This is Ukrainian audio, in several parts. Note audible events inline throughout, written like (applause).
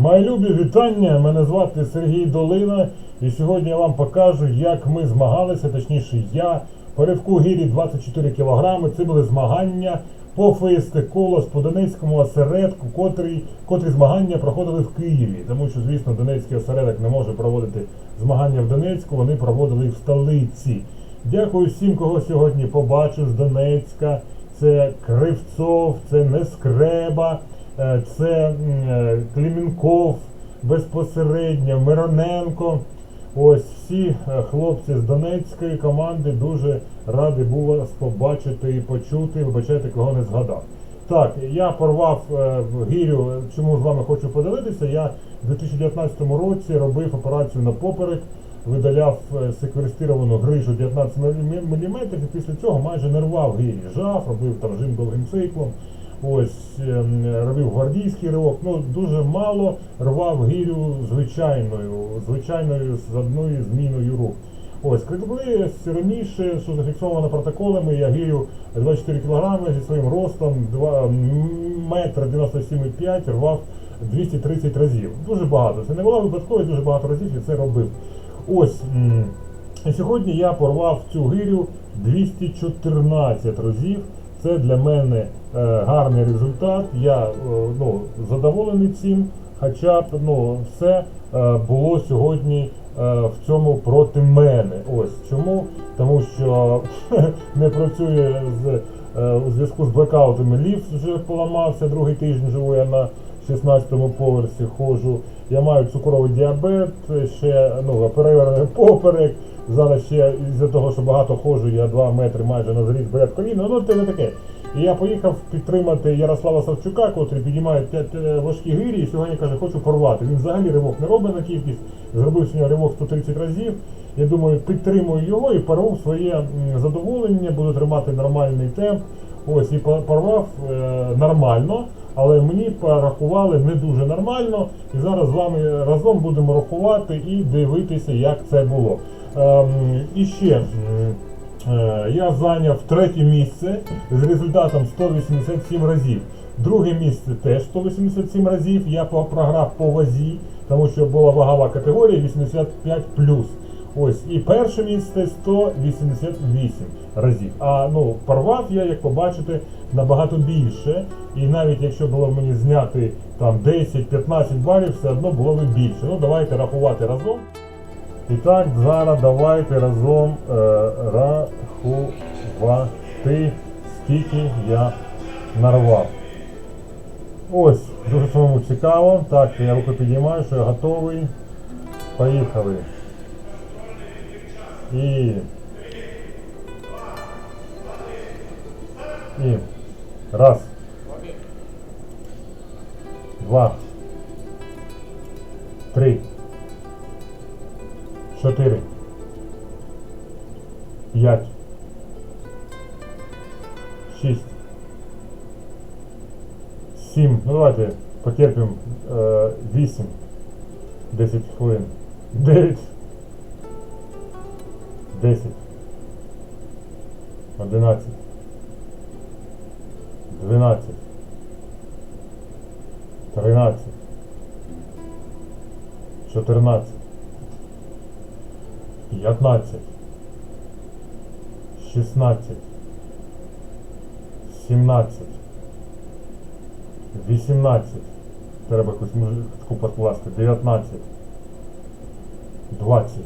Мої любі вітання, мене звати Сергій Долина, і сьогодні я вам покажу, як ми змагалися, точніше я, по ривку гірі 24 кг. Це були змагання по ФСТ Колос, по Донецькому осередку, котрі, котрі змагання проходили в Києві. Тому що, звісно, Донецький осередок не може проводити змагання в Донецьку, вони проводили їх в столиці. Дякую всім, кого сьогодні побачив з Донецька. Це Кривцов, це Нескреба, це м, е, Клімінков безпосередньо, Мироненко. Ось всі е, хлопці з Донецької команди дуже радий був вас побачити і почути. Вибачайте, кого не згадав. Так, я порвав е, гірю, чому з вами хочу поділитися. Я в 2019 році робив операцію на поперек, видаляв е, секвестировану грижу 19 мм і після цього майже не рвав гірі. Жав, робив там жим довгим циклом. Ось ем, робив гвардійський ривок. Ну дуже мало рвав гірю звичайною, звичайною з одною зміною рук. Ось критикули раніше, що зафіксовано протоколами, я гірю 24 кг зі своїм ростом 2 метр 97,5 рвав 230 разів. Дуже багато. Це не була випадковість, дуже багато разів я це робив. Ось сьогодні я порвав цю гирю 214 разів. Це для мене гарний результат. Я е, ну, задоволений цим. Хоча б ну, все е, було сьогодні е, в цьому проти мене. Ось чому? Тому що (laughs) не працює з, е, у зв'язку з блекаутами ліфт вже поламався, другий тиждень живу я на 16-му поверсі ходжу. Я маю цукровий діабет, ще ну, перевернений (laughs) поперек. Зараз ще із-за того, що багато ходжу, я 2 метри майже на зріст берет коліно, ну це не таке. І я поїхав підтримати Ярослава Савчука, котрий підіймає 5 важкі гирі, і сьогодні каже, хочу порвати. Він взагалі ривок не робить на кількість, зробив сьогодні ривок 130 разів. Я думаю, підтримую його і порву своє задоволення, буду тримати нормальний темп. Ось і порвав е, нормально, але мені порахували не дуже нормально. І зараз з вами разом будемо рахувати і дивитися, як це було. Ем, і ще. Е, Я зайняв третє місце з результатом 187 разів. Друге місце теж 187 разів. Я програв по вазі, тому що була вагова категорія 85 Ось і перше місце 188 разів. А ну порвав я, як побачите, набагато більше. І навіть якщо було мені зняти там 10-15 балів, все одно було б більше. Ну давайте рахувати разом. І так, зараз давайте разом е, рахувати, скільки я нарвав. Ось, дуже самому цікаво. Так, я руку підіймаю, що я готовий. Поїхали. І. І. Раз. Два. Три. Чотири. П'ять. Шість. Сім. Ну давайте потерпимо. Е, Вісім. Десять хвилин. Дев'ять. Десять. Одинадцять. Дванадцять. Тринадцять. Чотирнадцять. 15, 16, 17, 18, треба якусь мужичку покласти, 19, 20,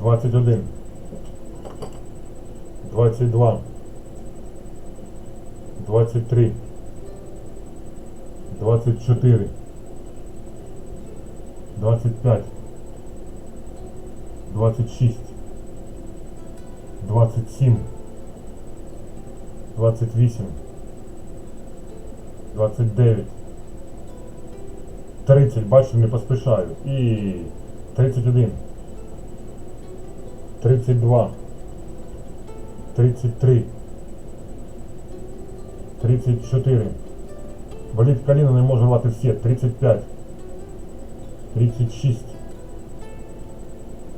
21, 22, 23, 24, 25, 26, 27, 28, 29, 30, бачу, не поспішаю. І 31, 32, 33, 34. Болить коліно, не можу рвати всі. 35, 36,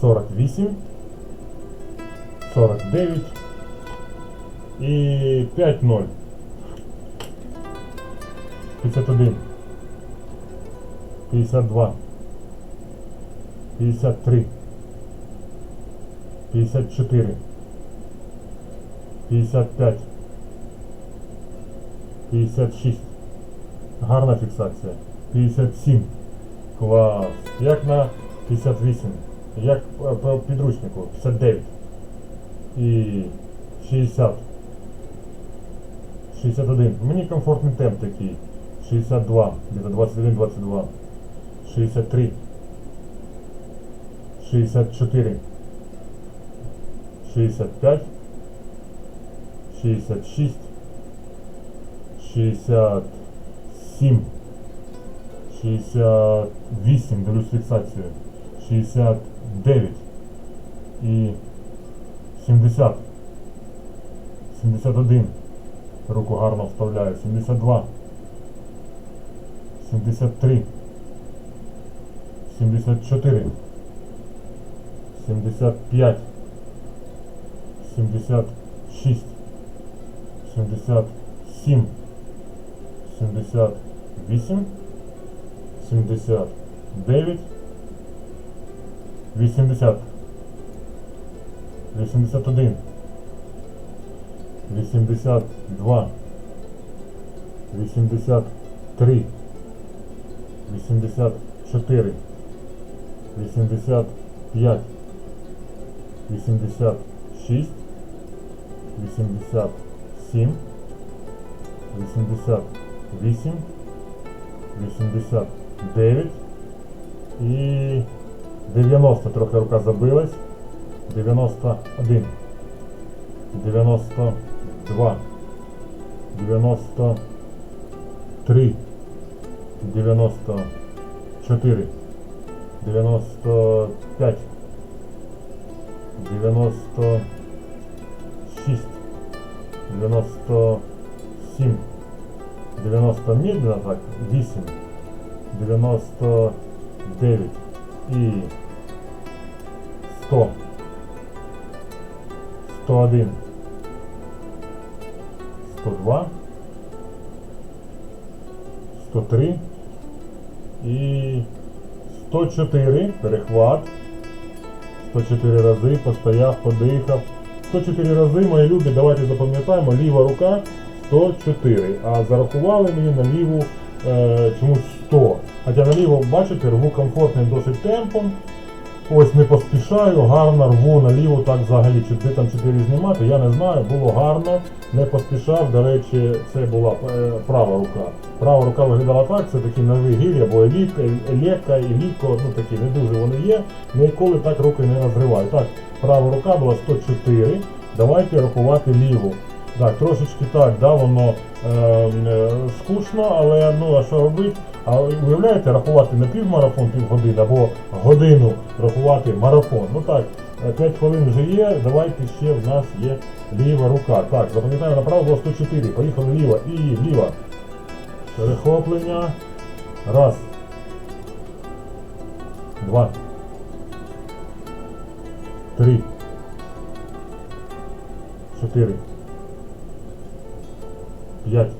48, 49 і 5-0. 51, 52, 53, 54, 55, 56. Гарна фіксація. 57. Клас. Як на 58. Як е, по підручнику. 59. І 60. 61. Мені комфортний темп такий. 62. Где-то 21-22. 63. 64. 65. 66. 67. 68. Дивлюсь фіксацію. 69. І 70. 71. Руку гарно вставляю. 72. 73. 74. 75. 76. 77. 78. 79. 80. 81. 82. 83. 84. 85. 86. 87. 88. 89 і 90, трохи рука забилась. 91, 92, 93, 94, 95, 96, 97, 90 медленно так, 8, 99 і 100, 101, 102, 103 і 104, перехват, 104 рази, постояв, подихав. 104 рази, мої любі, давайте запам'ятаємо, ліва рука 104, а зарахували мені на ліву е, чомусь 100. Хоча на ліву, бачите, рву комфортним досить темпом. Ось не поспішаю, гарно рву наліво, так взагалі, чи там 4 знімати, я не знаю, було гарно, не поспішав, до речі, це була е, права рука. Права рука виглядала так, це такі нові гір'я, або еліка, елека, еліко, ну такі не дуже вони є, ніколи так руки не розриваю. Так, права рука була 104, давайте рахувати ліву. Так, трошечки так, да, воно е, е, скучно, але ну а що робити? А уявляєте, рахувати не півмарафон, півгодини, або годину рахувати марафон. Ну так, 5 хвилин вже є, давайте ще в нас є ліва рука. Так, запам'ятаю, направо було 104. Поїхали ліва і ліва. Перехоплення. Раз. Два. Три. Чотири. П'ять.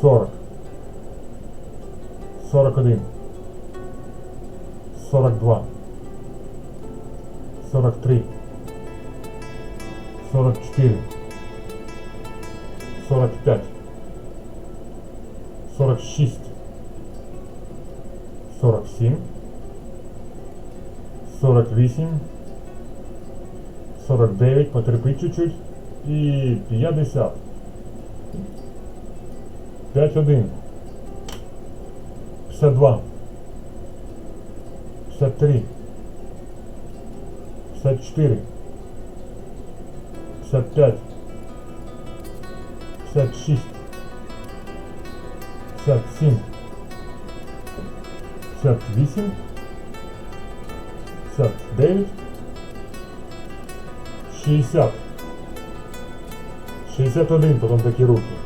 40, 41, 42, 43, 44, 45, 46, 47, 48, 49, потерпи чуть-чуть. І 50. 51, 52, 53, 54, 55, 56, 57, 58, 59, 60, 61, потом такі руки.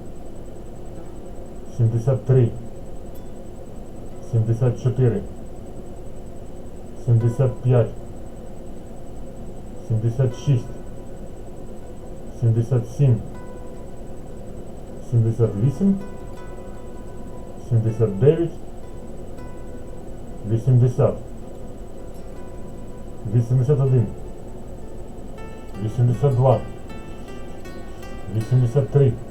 73, 74, 75, 76, 77, 78, 79, 80, 81, 82, 83,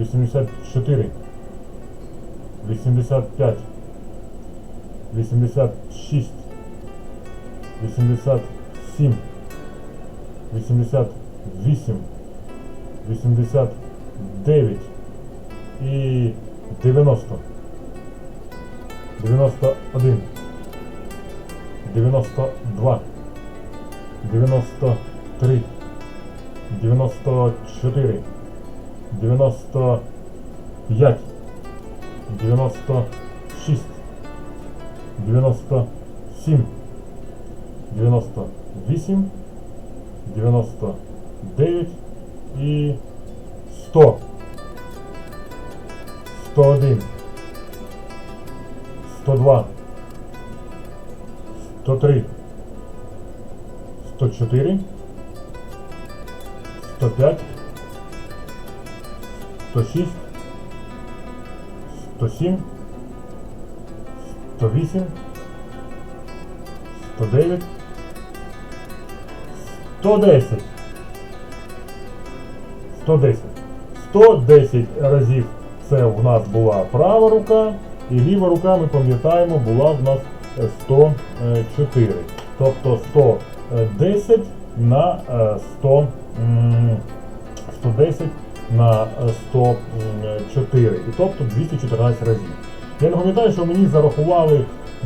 84, 85, 86, 87, 88, 89 і 90, 91, 92, 93, 94, 95, 96, 97, 98, 99 і 100. 101, 102, 103, 104, 105, 106, 107, 108, 109, 110. 110. 110 разів це в нас була права рука, і ліва рука, ми пам'ятаємо, була в нас е, 104. Тобто 110 на е, 100, 110 на е, 104. І тобто 214 разів. Я нагадаю, що мені зарахували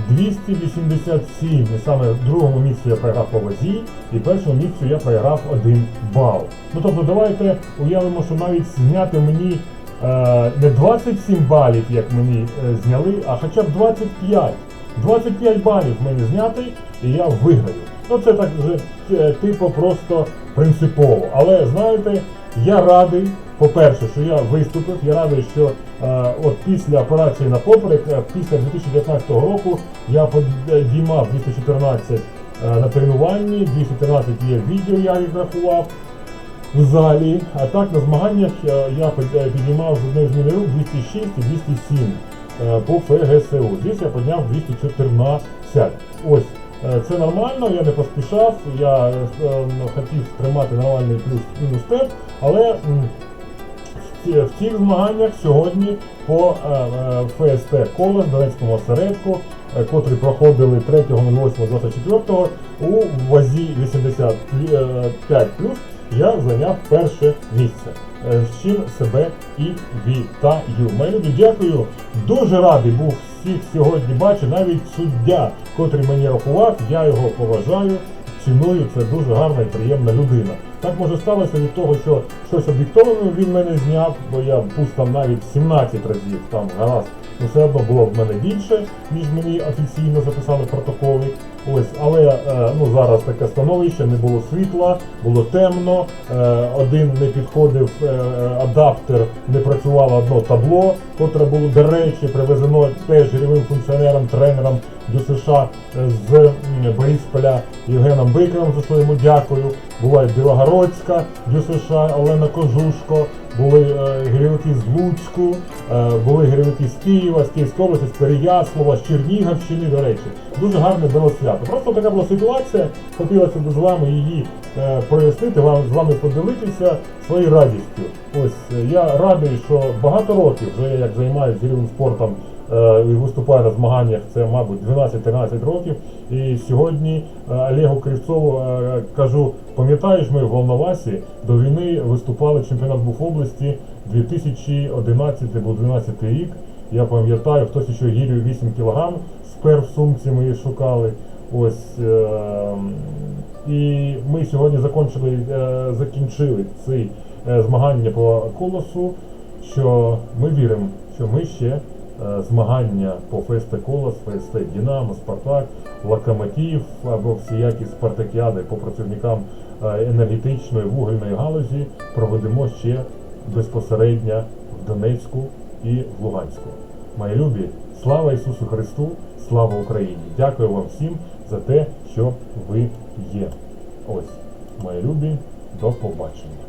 287. І саме в другому місці я програв по вазі, і першому місцю я програв 1 бал. Ну тобто давайте уявимо, що навіть зняти мені е, не 27 балів, як мені е, зняли, а хоча б 25. 25 балів мені зняти, і я виграю. Ну це так вже е, типу просто принципово. Але знаєте, я радий, по-перше, що я виступив, я радий, що е, от після операції на поперек, е, після 2019 року я підіймав 214 е, на тренуванні, 213 є відео, я їх рахував. в залі. А так на змаганнях я, я під- е, з одної зміни рук 206 і 207 е, по ФГСУ. Здесь я підняв 214. Ось. е, Це нормально, я не поспішав, я е, е, хотів тримати нормальний плюс-мінус темп, але м, в цих змаганнях сьогодні по е, е, ФСТ Колос Донецькому осередку, е, котрі проходили 3.08.24 у вазі 85 я зайняв перше місце. З чим себе і вітаю. Мої люди, дякую. Дуже радий був всіх сьогодні бачити. Навіть суддя, котрий мені рахував, я його поважаю, ціную. Це дуже гарна і приємна людина. Так може сталося від того, що щось обдиктовано він мене зняв, бо я пусть там навіть 17 разів там гаразд. Ну, все одно було в мене більше, ніж мені офіційно записали протоколи. Ось, але е, ну зараз таке становище, не було світла, було темно. Е, один не підходив е, адаптер, не працювало одно табло, котре було, до речі, привезено теж рівним функціонером, тренером до США е, з Борисполя Євгеном Бикером, за йому дякую. Була Білогородська до США Олена Кожушко, були е, гірівники з Луцьку, е, були гірівники з Києва, з Київської області, з Переяслава, з Чернігівщини, до речі. Дуже гарне було свято. Просто така була ситуація, хотілося б з вами її прояснити, вам з вами поділитися своєю радістю. Ось я радий, що багато років вже я як займаюся гірівним спортом і виступаю на змаганнях, це, мабуть, 12-13 років. І сьогодні е, Олегу Кривцову е, кажу, пам'ятаєш, ми в Волновасі до війни виступали, чемпіонат був області 2011 або 12 рік. Я пам'ятаю, хтось ще гірю 8 кг спер в сумці, ми шукали. Ось е, і ми сьогодні закончили, е, закінчили ці е, змагання по колосу, що ми віримо, що ми ще е, змагання по ФСТ Колос, ФСТ Динамо, Спартак, Локомотив або всіякі спартакіади по працівникам е, енергетичної вугільної галузі проведемо ще безпосередньо в Донецьку і в Луганську. Мої любі, слава Ісусу Христу, слава Україні! Дякую вам всім за те, що ви є. Ось, мої любі, до побачення.